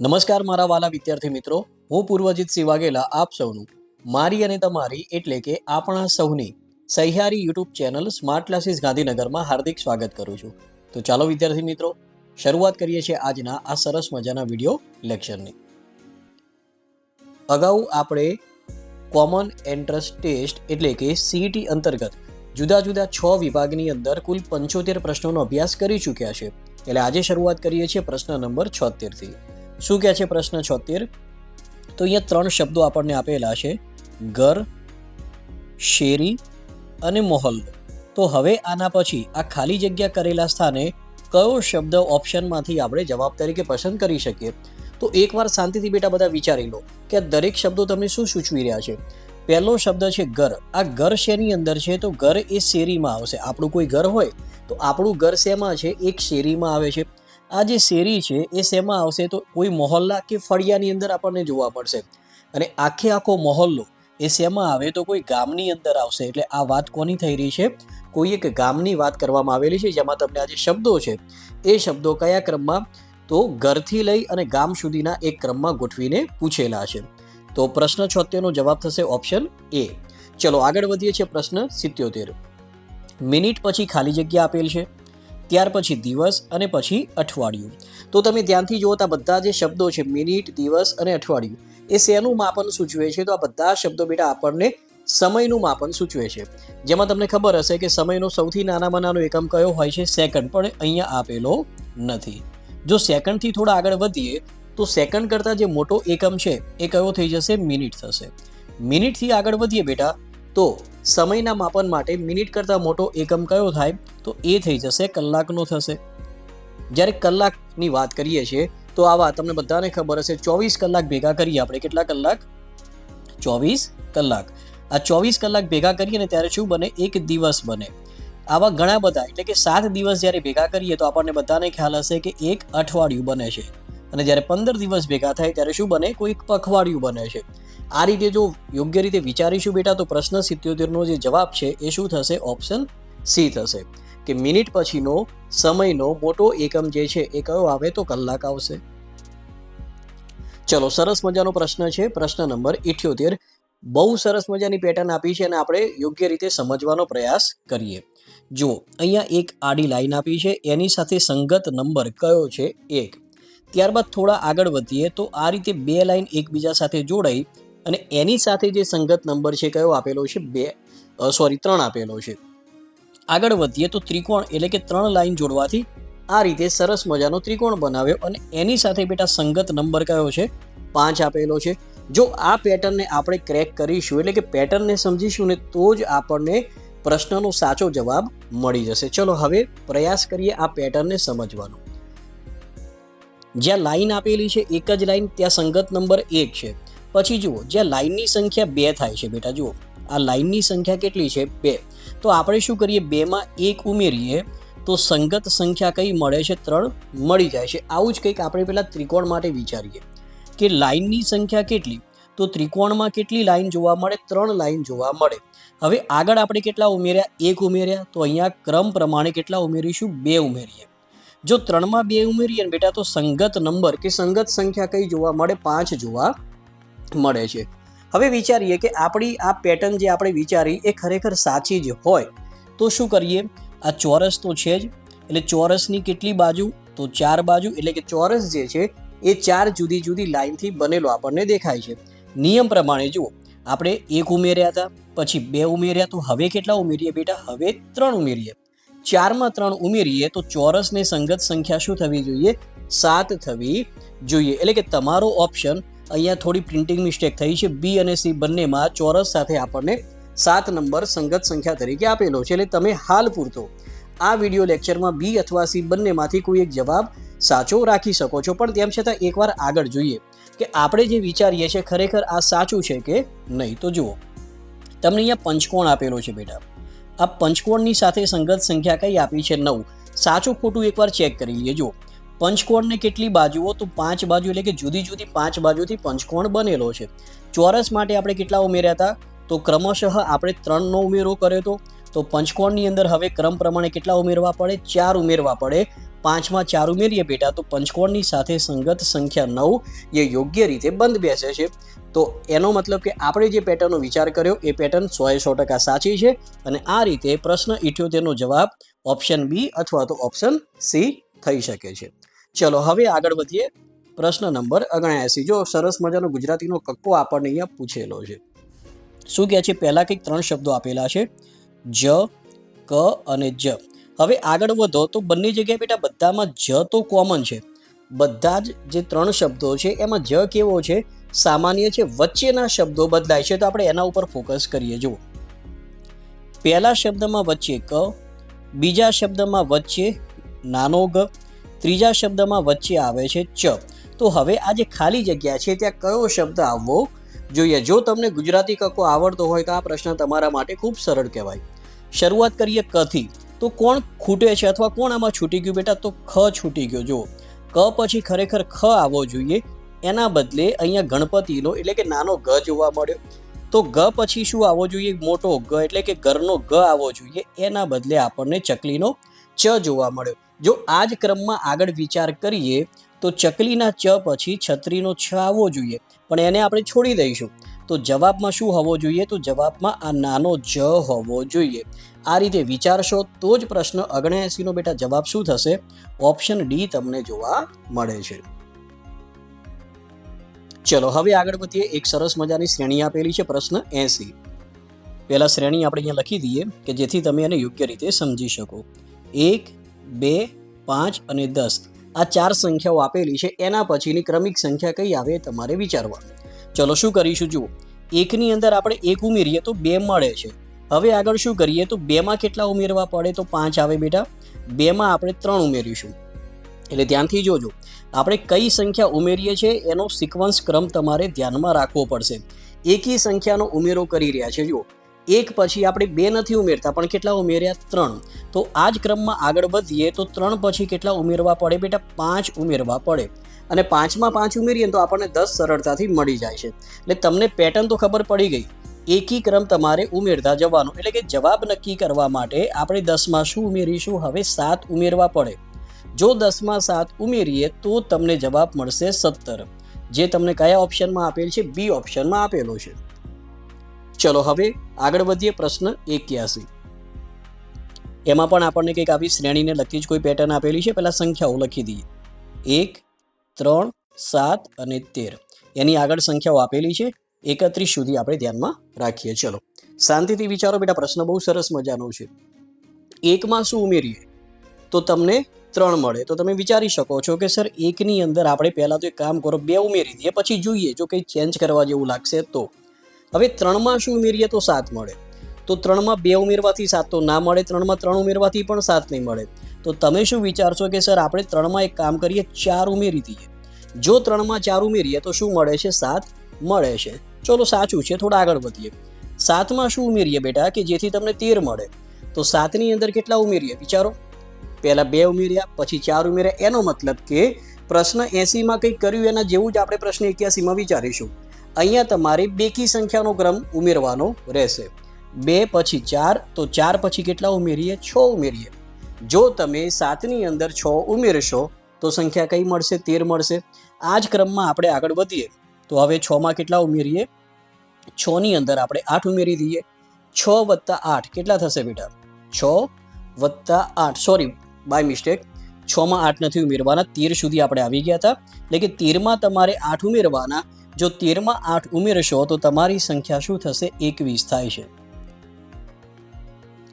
નમસ્કાર મારા વાલા વિદ્યાર્થી મિત્રો. હું પૂર્વજીત સિવાગેલા આપ સૌનું. મારી અને તમારી એટલે કે આપણા સૌની સહિયારી યુટ્યુબ ચેનલ સ્માર્ટ ક્લાસીસ ગાંધીનગરમાં હાર્દિક સ્વાગત કરું છું. તો ચાલો વિદ્યાર્થી મિત્રો, શરૂઆત કરીએ છીએ આજના આ સરસ મજાના વીડિયો લેક્ચરની. અગાઉ આપણે કોમન એન્ટ્રન્સ ટેસ્ટ એટલે કે સીઈટી અંતર્ગત જુદા જુદા છ વિભાગની અંદર કુલ પંચોતેર પ્રશ્નોનો અભ્યાસ કરી ચૂક્યા છે. એટલે આજે શરૂઆત કરીએ છીએ પ્રશ્ન નંબર છોતેરથી. શું કહે છે પ્રશ્ન છોતેર? તો અહીંયા ત્રણ શબ્દો આપણને આપેલા છે. ઘર, શેરી અને મોહલ્લો. તો હવે આના પછી આ ખાલી જગ્યા કરેલા સ્થાને કયો શબ્દ ઓપ્શનમાંથી આપણે જવાબ તરીકે પસંદ કરી શકીએ? તો એકવાર શાંતિથી બેટા બધા વિચારી લો કે આ દરેક શબ્દો તમને શું સૂચવી રહ્યા છે? પહેલો શબ્દ છે ઘર. આ ઘર શેની અંદર છે? તો ઘર એ શેરીમાં આવશે. આપણું કોઈ ઘર હોય તો આપણું ઘર શેમાં છે? એક શેરીમાં આવે છે. આ જે શેરી છે, એ શેમાં આવશે તો કોઈ મોહલ્લા કે ફળિયાની અંદર આપણને જોવા મળશે. અને આખે આખો મોહલ્લો એ શેમાં આવે તો કોઈ ગામની અંદર આવશે. એટલે આ વાત કોની થઈ રહી છે? કોઈ એક ગામની વાત કરવામાં આવેલી છે, જેમાં તમને આ જે શબ્દો છે. એ શબ્દો કયા ક્રમમાં? તો ઘરથી લઈ અને ગામ સુધીના એક ક્રમમાં ગોઠવીને પૂછેલા છે. તો પ્રશ્ન છોતેરનો જવાબ થશે ઓપ્શન એ. ચલો આગળ વધીએ છીએ પ્રશ્ન સિત્યોતેર. મિનિટ પછી ખાલી જગ્યા આપેલ છે. ત્યાર પછી દિવસ અને પછી અઠવાડિયું. તો તમે ધ્યાનથી જુઓ તો આ બધા જે શબ્દો છે, મિનિટ, દિવસ અને અઠવાડિયું, એ શેનું માપન સૂચવે છે? તો આ બધા શબ્દો બેટા આપણને સમયનું માપન સૂચવે છે. જેમાં તમને ખબર હશે કે સમયનો સૌથી નાનામાં નાનો એકમ કયો હોય છે? સેકન્ડ, પણ અહીંયા આપેલો નથી. જો સેકન્ડથી થોડા આગળ વધીએ, તો સેકન્ડ કરતાં જે મોટો એકમ છે, એ કયો થઈ જશે? મિનિટ થશે. મિનિટથી આગળ વધીએ બેટા, તો સમયના માપન માટે મિનિટ કરતાં મોટો એકમ કયો થાય તો એ થઈ જશે, કલાકનો થશે. જ્યારે કલાકની વાત કરીએ છીએ, તો આવા તમને બધાને ખબર હશે, ચોવીસ કલાક ભેગા કરીએ આપણે. કેટલા કલાક? ચોવીસ કલાક. આ ચોવીસ કલાક ભેગા કરીએ ને ત્યારે શું બને? એક દિવસ બને. આવા ઘણા બધા, એટલે કે સાત દિવસ જ્યારે ભેગા કરીએ, તો આપણને બધાને ખ્યાલ હશે કે એક અઠવાડિયું બને છે. અને જ્યારે પંદર દિવસ ભેગા થાય, ત્યારે શું બને? કોઈક પખવાડિયું બને છે. આ રીતે જો યોગ્ય રીતે વિચારીશું બેટા, તો પ્રશ્ન સિત્યોતેરનો જે જવાબ છે, એ શું થશે? ઓપ્શન સી થશે. કે મિનિટ પછીનો સમયનો મોટો એકમ જે છે, એ કયો આવે? તો કલાક આવશે. ચલો, સરસ મજાનો પ્રશ્ન છે. પ્રશ્ન નંબર ઇઠ્યોતેર. બહુ સરસ મજાની પેટર્ન આપી છે અને આપણે યોગ્ય રીતે સમજવાનો પ્રયાસ કરીએ. જુઓ, અહીંયા એક આડી લાઈન આપી છે. એની સાથે સંગત નંબર કયો છે? એક. ત્યારબાદ થોડા આગળ વધીએ, તો આ રીતે બે લાઈન એકબીજા સાથે જોડાઈ અને એની સાથે જે સંગત નંબર છે, કયો આપેલો છે? બે સોરી ત્રણ આપેલો છે. આગળ વધીએ તો ત્રિકોણ, એટલે કે ત્રણ લાઈન જોડવાથી આ રીતે સરસ મજાનો ત્રિકોણ બનાવ્યો અને એની સાથે બેટા સંગત નંબર કયો છે? પાંચ આપેલો છે. જો આ પેટર્નને આપણે ક્રેક કરીશું, એટલે કે પેટર્નને સમજીશું ને તો જ આપણને પ્રશ્નનો સાચો જવાબ મળી જશે. ચલો હવે પ્રયાસ કરીએ આ પેટર્નને સમજવાનો. જ્યાં લાઈન આપેલી છે, એક જ લાઈન, ત્યાં સંગત નંબર એક છે. પછી જુઓ જ્યાં લાઇનની સંખ્યા બે થાય છે બેટા, જુઓ, આ લાઇનની સંખ્યા કેટલી છે? બે. તો આપણે શું કરીએ? બેમાં એક ઉમેરીએ, તો સંગત સંખ્યા કઈ મળે છે? ત્રણ મળી જાય છે. આવું જ કંઈક આપણે પહેલાં ત્રિકોણ માટે વિચારીએ. કે લાઇનની સંખ્યા કેટલી? તો ત્રિકોણમાં કેટલી લાઈન જોવા મળે? ત્રણ લાઈન જોવા મળે. હવે આગળ આપણે કેટલા ઉમેર્યા? એક ઉમેર્યા. તો અહીંયા ક્રમ પ્રમાણે કેટલા ઉમેરીશું? બે ઉમેરીએ. જો ત્રણમાં બે ઉમેરીએ ને બેટા, તો સંગત નંબર કે સંગત સંખ્યા કઈ જોવા મળે? પાંચ જોવા મળે છે. હવે વિચારીએ કે આપણી આ પેટર્ન જે આપણે વિચારી એ ખરેખર સાચી જ હોય. તો શું કરીએ? આ ચોરસ તો છે જ. એટલે ચોરસની કેટલી બાજુ? તો ચાર બાજુ. એટલે કે ચોરસ જે છે એ ચાર જુદી જુદી લાઈનથી બનેલો આપણને દેખાય છે. નિયમ પ્રમાણે જુઓ. આપણે એક ઉમેર્યા હતા, પછી બે ઉમેર્યા. તો હવે કેટલા ઉમેરીએ બેટા? હવે ત્રણ ઉમેરીએ. ચારમાં ત્રણ ઉમેરીએ તો ચોરસને સંગત સંખ્યા શું થવી જોઈએ? સાત થવી જોઈએ. એટલે કે તમારો ઓપ્શન અહીંયા થોડી પ્રિન્ટિંગ મિસ્ટેક થઈ છે. બી અને સી બંનેમાં ચોરસ સાથે આપણને સાત નંબર સંગત સંખ્યા તરીકે આપેલો છે. એટલે તમે હાલ પૂરતો આ વીડિયો લેક્ચરમાં બી અથવા સી બંનેમાંથી કોઈ એક જવાબ સાચો રાખી શકો છો. પણ તેમ છતાં એકવાર આગળ જોઈએ કે આપણે જે વિચારીએ છીએ ખરેખર આ સાચું છે કે નહીં તો જુઓ. તમને અહીંયા પંચકોણ આપેલો છે બેટા. આ પંચકોણની સાથે સંગત સંખ્યા કઈ આપી છે? નવ. સાચું ખોટું એકવાર ચેક કરી લઈએ જુઓ પંચકોણને કેટલી બાજુઓ? તો પાંચ બાજુ એટલે કે જુદી જુદી પાંચ બાજુથી પંચકોણ બનેલો છે. ચોરસ માટે આપણે કેટલા ઉમેર્યા હતા? તો ક્રમશઃ આપણે ત્રણનો ઉમેરો કર્યો હતો. તો પંચકોણની અંદર હવે ક્રમ પ્રમાણે કેટલા ઉમેરવા પડે? ચાર ઉમેરવા પડે. પાંચમાં ચાર ઉમેરીએ બેટા, તો પંચકોણની સાથે સંગત સંખ્યા નવ એ યોગ્ય રીતે બંધ બેસે છે. તો એનો મતલબ કે આપણે જે પેટર્નનો વિચાર કર્યો, એ પેટર્ન સોએ સો ટકા સાચી છે. અને આ રીતે પ્રશ્ન ઇઠ્યોતેરનો જવાબ ઓપ્શન બી અથવા તો ઓપ્શન સી થઈ શકે છે. ચલો, હવે આગળ વધીએ. પ્રશ્ન નંબર ઓગણ્યાસી. જો સરસ મજાનો ગુજરાતીનો કક્કો આપણને અહીંયા પૂછેલો છે. શું કહે છે? પહેલાં કંઈક ત્રણ શબ્દો આપેલા છે. જ, ક અને જ. હવે આગળ વધો તો બંને જગ્યાએ બેટા બધામાં જ તો કોમન છે. બધા જ જે ત્રણ શબ્દો છે, એમાં જ કેવો છે? સામાન્ય છે, વચ્ચેના શબ્દો બદલાય છે. તો આપણે એના ઉપર ફોકસ કરીએ. જુઓ. પહેલા શબ્દમાં વચ્ચે ક, બીજા શબ્દમાં વચ્ચે નાનો ગ ત્રીજા શબ્દમાં વચ્ચે આવે છે ચ. તો હવે આ જે ખાલી જગ્યા છે, ત્યાં કયો શબ્દ આવવો જોઈએ? જો તમને ગુજરાતી કક્કો આવડતો હોય તો આ પ્રશ્ન તમારા માટે ખૂબ સરળ કહેવાય. શરૂઆત કરીએ કથી તો કોણ ખૂટે છે અથવા કોણ આમાં છૂટી ગયું બેટા? તો ખ છૂટી ગયો. જો ક પછી ખરેખર ખ આવવો જોઈએ. એના બદલે અહીંયા ગણપતિનો એટલે કે નાનો ગ જોવા મળ્યો. તો ગ પછી શું આવવો જોઈએ? મોટો ગ એટલે કે ઘરનો ગ આવવો જોઈએ. એના બદલે આપણને ચકલીનો ચ જોવા મળ્યો. જો આ જ ક્રમમાં આગળ વિચાર કરીએ, તો ચકલીના ચ પછી છત્રીનો છ આવવો જોઈએ. પણ એને આપણે છોડી દઈશું. તો જવાબમાં શું હોવો જોઈએ? તો જવાબમાં આ નાનો જ હોવો જોઈએ. આ રીતે વિચારશો તો જ પ્રશ્ન ઓગણએંસીનો બેટા જવાબ શું થશે? ઓપ્શન ડી તમને જોવા મળે છે. ચલો, હવે આગળ વધીએ. એક સરસ મજાની શ્રેણી આપેલી છે પ્રશ્ન એસી. પહેલાં શ્રેણી આપણે અહીંયા લખી દઈએ કે જેથી તમે એને યોગ્ય રીતે સમજી શકો. એક બે, પાંચ અને દસ. આ ચાર સંખ્યાઓ આપેલી છે. એના પછીની ક્રમિક સંખ્યા કઈ આવે તમારે વિચારવા ચલો શું કરીશું? જુઓ. એકની અંદર આપણે એક ઉમેરીએ તો બે મળે છે. હવે આગળ શું કરીએ? તો બેમાં કેટલા ઉમેરવા પડે? તો પાંચ આવે બેટા. બેમાં આપણે ત્રણ ઉમેરીશું. એટલે ધ્યાનથી જોજો. આપણે કઈ સંખ્યા ઉમેરીએ છીએ એનો સિક્વન્સ ક્રમ તમારે ધ્યાનમાં રાખવો પડશે. એકી સંખ્યાનો ઉમેરો કરી રહ્યા છે. જુઓ. એક પછી આપણે બે નથી ઉમેરતા, પણ કેટલા ઉમેર્યા? ત્રણ. તો આ જ ક્રમમાં આગળ વધીએ તો ત્રણ પછી કેટલા ઉમેરવા પડે બેટા? પાંચ ઉમેરવા પડે. અને પાંચમાં પાંચ ઉમેરીએ તો આપણને દસ સરળતાથી મળી જાય છે. એટલે તમને પેટર્ન તો ખબર પડી ગઈ. એકી ક્રમ તમારે ઉમેરતા જવાનો. એટલે કે જવાબ નક્કી કરવા માટે આપણે દસમાં શું ઉમેરીશું? હવે સાત ઉમેરવા પડે. જો દસમાં સાત ઉમેરીએ તો તમને જવાબ મળશે સત્તર. જે તમને કયા ઓપ્શનમાં આપેલ છે? બી ઓપ્શનમાં આપેલો છે. ચલો હવે આગળ વધીએ પ્રશ્ન એક્યાસી. એમાં પણ આપણને કંઈક આવી શ્રેણીને લગતી જ કોઈ પેટર્ન આપેલી છે, પહેલાં સંખ્યાઓ લખી દઈએ. એક, ત્રણ, સાત અને તેર. એની આગળ સંખ્યાઓ આપેલી છે, એકત્રીસ સુધી આપણે ધ્યાનમાં રાખીએ. ચલો. શાંતિથી વિચારો બેટા, પ્રશ્ન બહુ સરસ મજાનો છે. એકમાં શું ઉમેરીએ? તો તમને ત્રણ મળે. તો તમે વિચારી શકો છો કે, સર, એકની અંદર આપણે પહેલાં તો એક કામ કરો, બે ઉમેરી દઈએ, પછી જોઈએ. જો કંઈ ચેન્જ કરવા જેવું લાગશે તો. હવે ત્રણમાં શું ઉમેરીએ તો સાત મળે. તો ત્રણમાં બે ઉમેરવાથી સાત તો ના મળે, ત્રણમાં ત્રણ ઉમેરવાથી પણ સાત નહીં મળે. તો તમે શું વિચારશો કે સર, આપણે ત્રણમાં એક કામ કરીએ, ચાર ઉમેરી દઈએ. જો ત્રણમાં ચાર ઉમેરીએ તો શું મળે છે? સાત મળે છે. ચલો સાચું છે, થોડા આગળ વધીએ. સાતમાં શું ઉમેરીએ બેટા? કે જેથી તમને તેર મળે. તો સાતની અંદર કેટલા ઉમેરીએ? વિચારો. પહેલાં બે ઉમેર્યા, પછી ચાર ઉમેર્યા. એનો મતલબ કે પ્રશ્ન એંસીમાં કંઈક કર્યું, એના જેવું જ આપણે પ્રશ્ન એક્યાસીમાં વિચારીશું. અહીંયા તમારે બેકી સંખ્યાનો ક્રમ ઉમેરવાનો રહેશે. બે પછી ચાર, તો ચાર પછી કેટલા ઉમેરીએ? છ ઉમેરીએ. જો તમે સાતની અંદર છ ઉમેરશો, તો સંખ્યા કઈ મળશે? તેર મળશે. આ જ ક્રમમાં આપણે આગળ વધીએ. તો હવે છમાં કેટલા ઉમેરીએ? છની અંદર આપણે આઠ ઉમેરી દઈએ. છ વત્તા આઠ કેટલા થશે બેટા? છ વત્તા આઠ. સોરી બાય મિસ્ટેક છમાં આઠ નથી ઉમેરવાના. તેર સુધી આપણે આવી ગયા હતા. એટલે કે તેરમાં તમારે આઠ ઉમેરવાના. જો તેરમાં આઠ ઉમેરશો તો તમારી સંખ્યા શું થશે? એકવીસ થાય છે.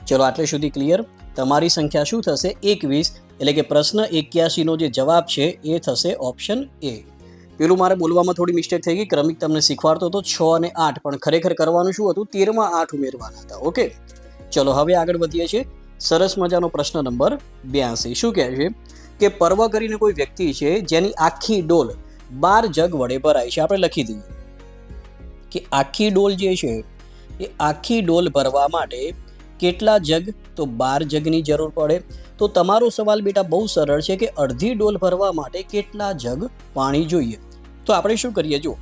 ચલો આટલે સુધી ક્લિયર તમારી સંખ્યા શું થશે? એકવીસ. એટલે કે પ્રશ્ન એક્યાસીનો જે જવાબ છે, એ થશે ઓપ્શન એ પેલું મારે બોલવામાં થોડી મિસ્ટેક થઈ ગઈ. ક્રમિક તમને શીખવાડતો હતો. છ અને આઠ પણ ખરેખર કરવાનું શું હતું? તેરમાં આઠ ઉમેરવાના હતા. ઓકે ચલો હવે આગળ વધીએ છીએ. સરસ મજાનો પ્રશ્ન નંબર બ્યાસી. શું કહે છે? કે પર્વ કરીને કોઈ વ્યક્તિ છે, જેની આખી ડોલ બાર જગ વડે ભરાય છે. આપણે લખી દઈએ કે આખી ડોલ જે છે, એ આખી ડોલ ભરવા માટે કેટલા જગ? તો બાર જગની જરૂર પડે. તો તમારો સવાલ બેટા બહુ સરળ છે કે અડધી ડોલ ભરવા માટે કેટલા જગ પાણી જોઈએ? તો આપણે શું કરીએ? જો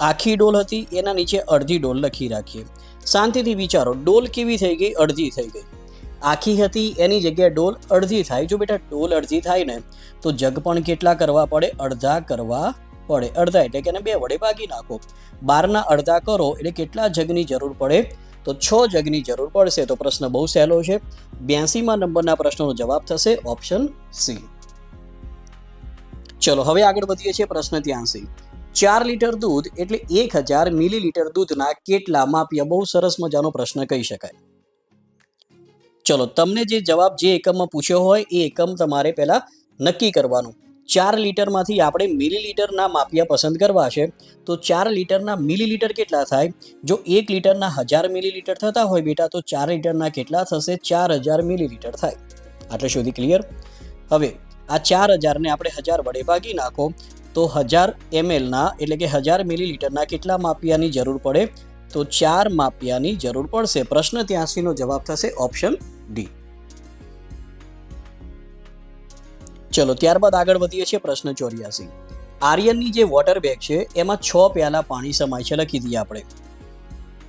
આખી ડોલ હતી, એના નીચે અડધી ડોલ લખી રાખીએ. શાંતિથી વિચારો, ડોલ કેવી થઈ ગઈ? અડધી થઈ ગઈ. આખી હતી, એની જગ્યાએ ડોલ અડધી થાય. જો બેટા, ડોલ અડધી થાય ને, તો જગ પણ કેટલા કરવા પડે? અડધા કરવા પડે. અડધા એટલે કે એને બે વડે ભાગી નાખો. બારના અડધા કરો એટલે કેટલા જગની જરૂર પડે? તો છ જગની જરૂર પડશે. તો પ્રશ્ન બહુ સહેલો છે. બ્યાસીમાં નંબરના પ્રશ્નનો જવાબ થશે ઓપ્શન સી. ચલો, હવે આગળ વધીએ છીએ પ્રશ્ન ત્યાંસી ચાર લીટર દૂધ એટલે એક હજાર મિલીલીટર દૂધના કેટલા? માપ્યા બહુ સરસ મજાનો પ્રશ્ન કહી શકાય. ચલો, તમને જે જવાબ જે એકમમાં પૂછ્યો હોય, એ એકમ તમારે પહેલાં નક્કી કરવાનું. ચાર લીટરમાંથી આપણે મિલીલીટરના માપિયા પસંદ કરવા છે. તો ચાર લીટરના મિલીલીટર કેટલા થાય? જો એક લીટરના હજાર મિલીલીટર થતા હોય બેટા, તો ચાર લીટરના કેટલા થશે? ચાર હજાર મિલીલીટર થાય. આટલે સુધી ક્લિયર હવે, આ ચાર હજારને આપણે હજાર વડે ભાગી નાખો, તો હજાર એમએલના, એટલે કે હજાર મિલીલીટરના કેટલા માપિયાની જરૂર પડે? તો ચાર માપિયાની જરૂર પડશે. પ્રશ્ન ત્યાંસીનો જવાબ થશે ઓપ્શન ડી ચલો, ત્યારબાદ આગળ વધીએ છીએ પ્રશ્ન ચોર્યાસી. આર્યનની જે વોટર બેગ છે, એમાં છ પ્યાલા પાણી સમાય છે, લખી દઈએ આપણે.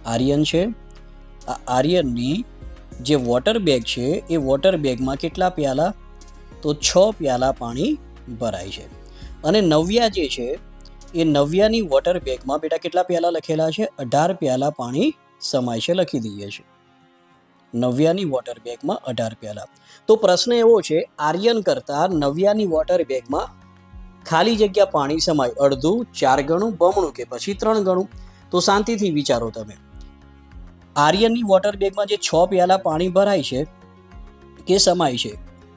આર્યન છે. આ આર્યનની જે વોટર બેગ છે, એ વોટર બેગમાં કેટલા પ્યાલા? તો છ પ્યાલા પાણી ભરાય છે. અને નવ્યા જે છે, એ નવ્યાની વોટર બેગમાં બેટા કેટલા પ્યાલા લખેલા છે? અઢાર પ્યાલા પાણી સમાય છે, લખી દઈએ છીએ. નવ્યાની વોટર બેગમાં અઢાર પ્યાલા. તો પ્રશ્ન એવો છે, આર્યન કરતાં નવ્યાની વોટર બેગમાં ખાલી જગ્યા પાણી સમાય અડધું, ચાર ગણું, બમણું કે પછી ત્રણ ગણું? તો શાંતિથી વિચારો તમે. આર્યનની વોટર બેગમાં જે છ પ્યાલા પાણી ભરાય છે, કે સમાય છે,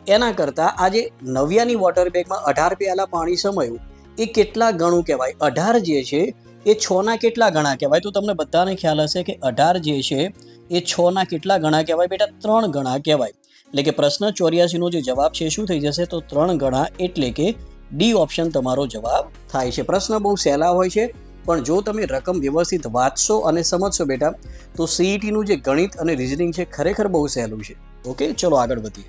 એના કરતાં આજે નવ્યાની વોટર બેગમાં અઢાર પ્યાલા પાણી સમાયું, એ કેટલા ગણું કહેવાય? અઢાર જે છે, એ છના કેટલા ગણા કહેવાય? તો તમને બધાને ખ્યાલ હશે કે અઢાર જે છે એ છના કેટલા ગણા કહેવાય બેટા? ત્રણ ગણા કહેવાય. એટલે કે પ્રશ્ન ચોર્યાસીનો જે જવાબ છે, શું થઈ જશે? તો ત્રણ ગણા એટલે કે ડી ઓપ્શન તમારો જવાબ થાય છે. પ્રશ્ન બહુ સહેલા હોય છે, પણ જો તમે રકમ વ્યવસ્થિત વાંચશો અને સમજશો બેટા, તો સીઈટીનું જે ગણિત અને રિઝનિંગ છે, ખરેખર બહુ સહેલું છે. ઓકે, ચલો આગળ વધીએ.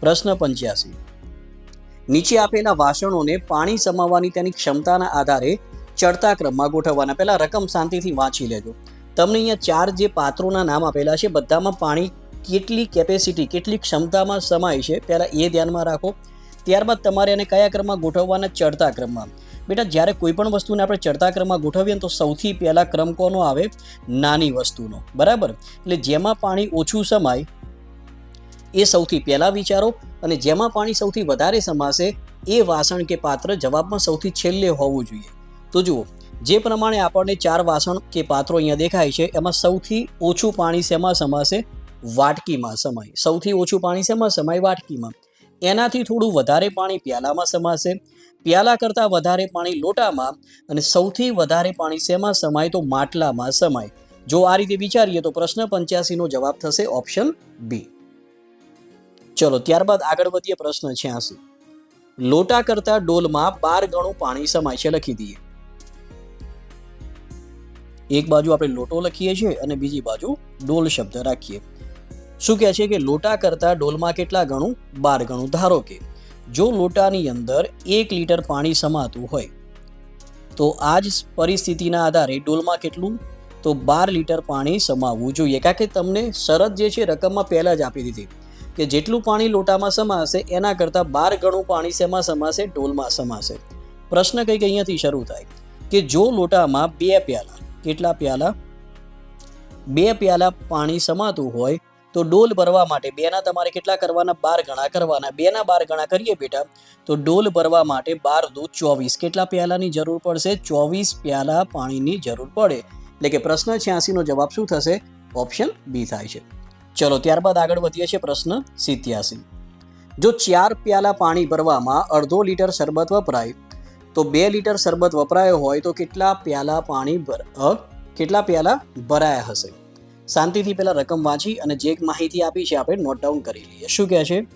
પ્રશ્ન પંચ્યાસી. નીચે આપેલા વાસણોને પાણી સમાવવાની તેની ક્ષમતાના આધારે ચડતા ક્રમમાં ગોઠવવાના. પહેલાં રકમ શાંતિથી વાંચી લેજો. તમને અહીંયા ચાર જે પાત્રોના નામ આપેલા છે, બધામાં પાણી કેટલી કેપેસિટી કેટલી ક્ષમતામાં સમાય છે, પહેલાં એ ધ્યાનમાં રાખો. ત્યારબાદ તમારે એને કયા ક્રમમાં ગોઠવવાના ચડતા ક્રમમાં? બેટા, જ્યારે કોઈ પણ વસ્તુને આપણે ચડતા ક્રમમાં ગોઠવીએ તો સૌથી પહેલાં ક્રમ કોનો આવે? નાની વસ્તુનો. બરાબર? એટલે જેમાં પાણી ઓછું સમાય, એ સૌથી પહેલાં વિચારો અને જેમાં પાણી સૌથી વધારે સમાશે, એ વાસણ કે પાત્ર જવાબમાં સૌથી છેલ્લે હોવું જોઈએ. તો જુઓ જે પ્રમાણે આપણને ચાર વાસણ કે પાત્રો અહીંયા દેખાય છે, એમાં સૌથી ઓછું પાણી શેમાં સમાશે? વાટકીમાં સમાય. સૌથી ઓછું પાણી શેમાં સમાય? વાટકીમાં. એનાથી થોડું વધારે પાણી પ્યાલામાં સમાશે. પ્યાલા કરતાં વધારે પાણી લોટામાં અને સૌથી વધારે પાણી શેમાં સમાય તો માટલામાં સમાય. જો આ રીતે વિચારીએ તો પ્રશ્ન પંચ્યાસીનો જવાબ થશે ઓપ્શન બી. ચલો, ત્યારબાદ આગળ વધીએ પ્રશ્ન છ્યાસી. લોટા કરતાં ડોલમાં બાર ગણું પાણી સમાય છે, લખી દઈએ. એક બાજુ આપણે લોટો લખીએ છીએ અને બીજી બાજુ ડોલ શબ્દ રાખીએ. શું કહે છે કે લોટા કરતાં ડોલમાં કેટલા ગણું? બાર ગણું. ધારો કે જો લોટાની અંદર એક લીટર પાણી સમાતું હોય, તો આ જ પરિસ્થિતિના આધારે ડોલમાં કેટલું? તો બાર લીટર પાણી સમાવવું જોઈએ. કારણ કે તમને શરત જે છે રકમમાં પહેલાં જ આપી દીધી કે જેટલું પાણી લોટામાં સમાશે, એના કરતાં બાર ગણું પાણી શેમાં સમાશે? ડોલમાં સમાશે. પ્રશ્ન કંઈક અહીંયાથી શરૂ થાય કે જો લોટામાં બે પ્યાલા કેટલા પ્યાલા? બે પ્યાલા પાણી સમાતું હોય તો ડોલ ભરવા માટે બેના તમારે કેટલા કરવાના? બાર ગણા કરવાના. બેના બાર ગણા કરીએ બેટા, તો ડોલ ભરવા માટે બાર દૂધ ચોવીસ. કેટલા પ્યાલાની જરૂર પડશે? ચોવીસ પ્યાલા પાણીની જરૂર પડે. એટલે કે પ્રશ્ન છ્યાસીનો જવાબ શું થશે? ઓપ્શન બી થાય છે. ચલો, ત્યારબાદ આગળ વધીએ છીએ પ્રશ્ન સિત્યાસી. જો ચાર પ્યાલા પાણી ભરવામાં અડધો લીટર શરબત વપરાય તો બે લીટર શરબત વપરાયો હોય તો કેટલા પ્યાલા પાણી ભર કેટલા પ્યાલા ભરાયા હશે? શાંતિથી પહેલાં રકમ વાંચી અને જે એક માહિતી આપી છે આપણે નોટ ડાઉન કરી લઈએ. શું કહે છે?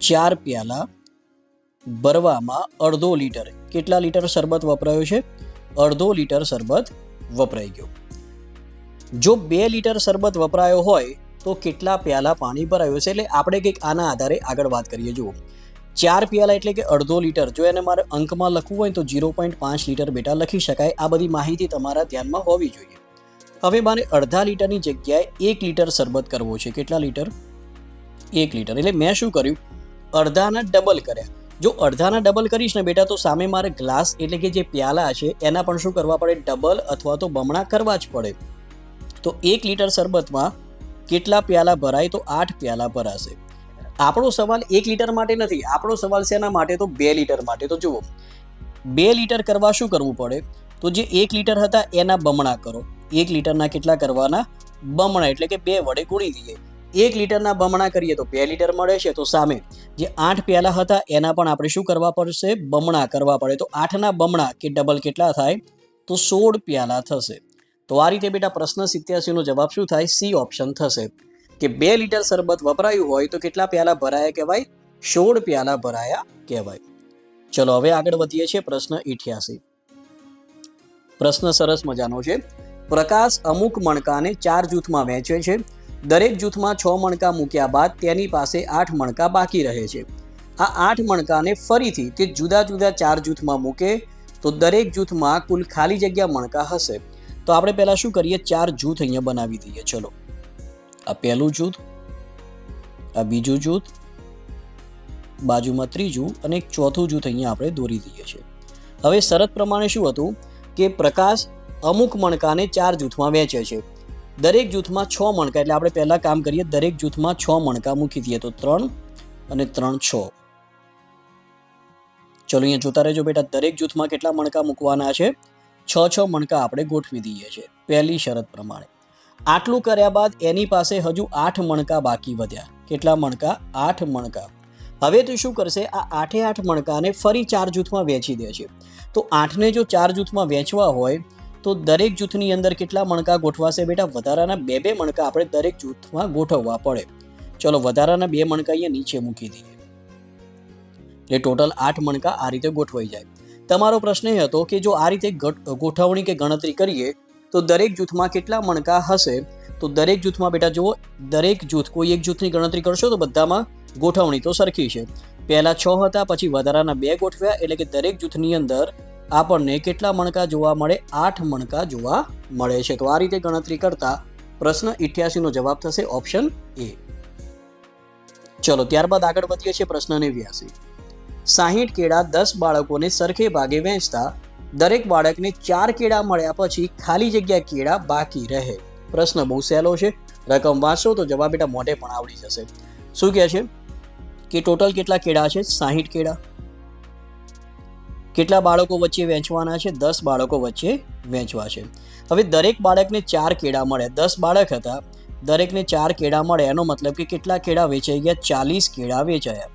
ચાર પ્યાલા ભરવામાં અડધો લીટર કેટલા લીટર શરબત વપરાયો છે? અડધો લીટર શરબત વપરાઈ ગયો. જો બે લીટર શરબત વપરાયો હોય તો કેટલા પ્યાલા પાણી ભરાયું છે એટલે આપણે કંઈક આના આધારે આગળ વાત કરીએ. જુઓ. ચાર પ્યાલા એટલે કે અડધો લીટર. જો એને મારે અંકમાં લખવું હોય તો જીરો પોઈન્ટ પાંચ લીટર બેટા લખી શકાય. આ બધી માહિતી તમારા ધ્યાનમાં હોવી જોઈએ. હવે મારે અડધા લીટરની જગ્યાએ એક લીટર શરબત કરવો છે. કેટલા લીટર? એક લીટર. એટલે મેં શું કર્યું? અડધાના ડબલ કર્યા. જો અડધાના ડબલ કરીશ ને બેટા તો સામે મારે ગ્લાસ એટલે કે જે પ્યાલા છે, એના પણ શું કરવા પડે? ડબલ અથવા તો બમણા કરવા જ પડે. તો એક લીટર શરબતમાં કેટલા પ્યાલા ભરાય? તો આઠ પ્યાલા ભરાશે. આપણો સવાલ એક લીટર માટે નથી, આપણો સવાલ શેના માટે તો બે લીટર માટે. તો જુઓ, બે લીટર કરવા શું કરવું પડે? તો જે એક લીટર હતા એના બમણા કરો. એક લીટરના કેટલા કરવાના? બમણા, એટલે કે બે વડે ગુણી દઈએ એક લીટરના બમણા કરીએ તો બે લીટર મળે છે. તો સામે, જે આઠ પ્યાલા હતા એના પણ આપણે શું કરવા પડશે? બમણા કરવા પડે. તો આઠના બમણા કે ડબલ કેટલા થાય? તો સોળ પ્યાલા થશે. તો આ રીતે બેટા પ્રશ્ન સિત્યાસીનો જવાબ શું થાય? સી ઓપ્શન થશે. કે બે લીટર શરબત વપરાયું હોય તો કેટલા પ્યાલા ભરાયા કહેવાય? સોળ પ્યાલા ભરાયા કહેવાય. ચલો હવે આગળ વધીએ છીએ પ્રશ્ન ઇઠ્યાસી. પ્રશ્ન સરસ મજાનો છે. પ્રકાશ અમુક મણકાને ચાર જૂથમાં વહેંચે છે. દરેક જૂથમાં છ મણકા મૂક્યા બાદ તેની પાસે આઠ મણકા બાકી રહે છે. આ આઠ મણકાને ફરીથી તે જુદા જુદા ચાર જૂથમાં મૂકે તો દરેક જૂથમાં કુલ ખાલી જગ્યા મણકા હશે. તો આપણે પહેલાં શું કરીએ? ચાર જૂથ અહીંયા બનાવી દઈએ. ચલો. આ પહેલું જૂથ, આ બીજું જૂથ, બાજુમાં ત્રીજું અને એક ચોથું જૂથ અહીંયા આપણે દોરી દઈએ છીએ. હવે શરત પ્રમાણે શું હતું કે પ્રકાશ અમુક મણકાને ચાર જૂથમાં વહેંચે છે. દરેક જૂથમાં છ મણકા, એટલે આપણે પહેલાં કામ કરીએ, દરેક જૂથમાં છ મણકા મૂકી દઈએ તો ત્રણ અને ત્રણ છ. ચલો અહીંયા જોતા રહેજો બેટા, દરેક જૂથમાં કેટલા મણકા મૂકવાના છે? છ છ મણકા આપણે ગોઠવી દઈએ છીએ. પહેલી શરત પ્રમાણે. આટલું કર્યા બાદ એની પાસે હજુ આઠ મણકા બાકી વધ્યા. કેટલા મણકા? આઠ મણકા. હવે તો શું કરશે? આ આઠે આઠ મણકાને ફરી ચાર જૂથમાં વહેંચી દે છે. તો આઠને જો ચાર જૂથમાં વહેંચવા હોય, તો દરેક જૂથની અંદર કેટલા મણકા ગોઠવાશે બેટા? વધારાના બે બે મણકા આપણે દરેક જૂથમાં ગોઠવવા પડે. ચલો વધારાના બે મણકા અહીંયા નીચે મૂકી દઈએ. એટલે ટોટલ આઠ મણકા આ રીતે ગોઠવાઈ જાય. તમારો પ્રશ્ન એ હતો કે જો આ રીતે ગોઠવણી કે ગણતરી કરીએ તો દરેક જૂથમાં કેટલા મણકા હશે? તો દરેક જૂથમાં બેટા જુઓ, દરેક જૂથ કોઈ એક જૂથની ગણતરી કરશો તો બધામાં ગોઠવણી તો સરખી છે. પહેલાં છ હતા, પછી વધારાના બે ગોઠવ્યા, એટલે કે દરેક જૂથની અંદર આપણને કેટલા મણકા જોવા મળે? આઠ મણકા જોવા મળે છે. તો આ રીતે ગણતરી કરતા પ્રશ્ન ઇઠ્યાસીનો જવાબ થશે ઓપ્શન એ. ચલો, ત્યારબાદ આગળ વધીએ છીએ પ્રશ્ન નેવ્યાસી. સાહીઠ કેળા દસ બાળકોને સરખે ભાગે વહેંચતા દરેક બાળકને ચાર કેળા મળ્યા પછી ખાલી જગ્યા કેળા બાકી રહે. પ્રશ્ન બહુ સહેલો છે. રકમ વાંચશો તો જવાબ બેટા મોઢે પણ આવડી જશે. શું કહે છે? કે ટોટલ કેટલા કેળા છે? સાહીઠ કેળા. કેટલા બાળકો વચ્ચે વહેંચવાના છે? દસ બાળકો વચ્ચે વહેંચવા છે. હવે દરેક બાળકને ચાર કેળા મળે દસ બાળક હતા. દરેકને ચાર કેળા મળે એનો મતલબ કે કેટલા કેળા વેચાઈ ગયા? ચાલીસ કેળા વેચાયા.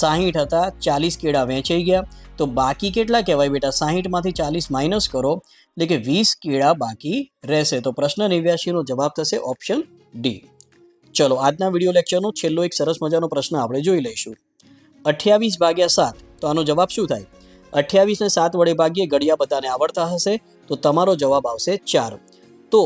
સાહીઠ હતા, ચાલીસ કેળા વેચાઈ ગયા. તો બાકી કેટલા કહેવાય બેટા? સાહીઠમાંથી ચાલીસ માઇનસ કરો, એટલે કે વીસ કેળા બાકી રહેશે. તો પ્રશ્ન નેવ્યાસીનો જવાબ થશે ઓપ્શન ડી ચલો, આજના વીડિયો લેક્ચરનો છેલ્લો એક સરસ મજાનો પ્રશ્ન આપણે જોઈ લઈશું. અઠ્યાવીસ ભાગ્યા સાત, તો આનો જવાબ શું થાય? અઠ્યાવીસને સાત વડે ભાગીએ, ઘડિયા બધાને આવડતા હશે, તો તમારો જવાબ આવશે ચાર. તો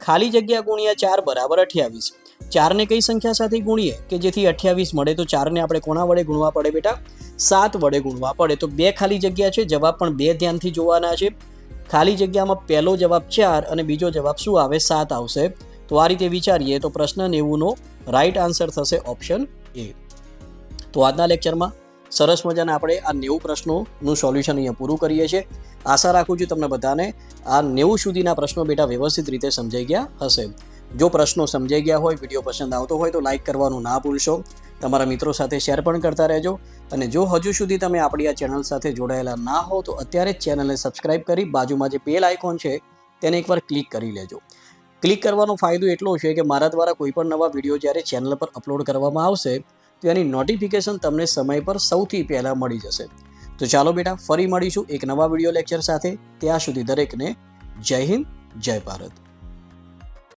ખાલી જગ્યા ગુણ્યા ચાર બરાબર અઠ્યાવીસ. ચારને કઈ સંખ્યા સાથે ગુણીએ? કે જેથી અઠ્યાવીસ મળે તો ચારને આપણે કોના વડે ગુણવા પડે બેટા? સાત વડે ગુણવા પડે. તો બે ખાલી જગ્યા છે. જવાબ પણ બે ધ્યાનથી જોવાના છે. ખાલી જગ્યામાં પહેલો જવાબ ચાર અને બીજો જવાબ શું આવે? સાત આવશે. તો આ રીતે વિચારીએ તો પ્રશ્ન નેવુંનો રાઈટ આન્સર થશે ઓપ્શન એ તો આજના લેક્ચરમાં સરસ મજાના આપણે આ નેવું પ્રશ્નોનું સોલ્યુશન અહીંયા પૂરું કરીએ છીએ. આશા રાખું છું તમને બધાને આ નેવું સુધીના પ્રશ્નો બેટા વ્યવસ્થિત રીતે સમજાઈ ગયા હશે. જો પ્રશ્નો સમજાઈ ગયા હોય, વીડિયો પસંદ આવતો હોય તો લાઇક કરવાનું ના ભૂલશો. તમારા મિત્રો સાથે શેર પણ કરતા રહેજો. અને જો હજુ સુધી તમે આપણી આ ચેનલ સાથે જોડાયેલા ના હો, તો અત્યારે જ ચેનલને સબસ્ક્રાઇબ કરી બાજુમાં જે બેલ આઇકોન છે, તેને એકવાર ક્લિક કરી લેજો. ક્લિક કરવાનો ફાયદો એટલો છે કે મારા દ્વારા કોઈ પણ નવા વીડિયો જ્યારે ચેનલ પર અપલોડ કરવામાં આવશે, તો એની નોટિફિકેશન તમને સમય પર સૌથી પહેલાં મળી જશે. તો ચાલો બેટા, ફરી મળીશું એક નવા વીડિયો લેક્ચર સાથે. ત્યાં સુધી દરેકને જય હિન્દ, જય ભારત.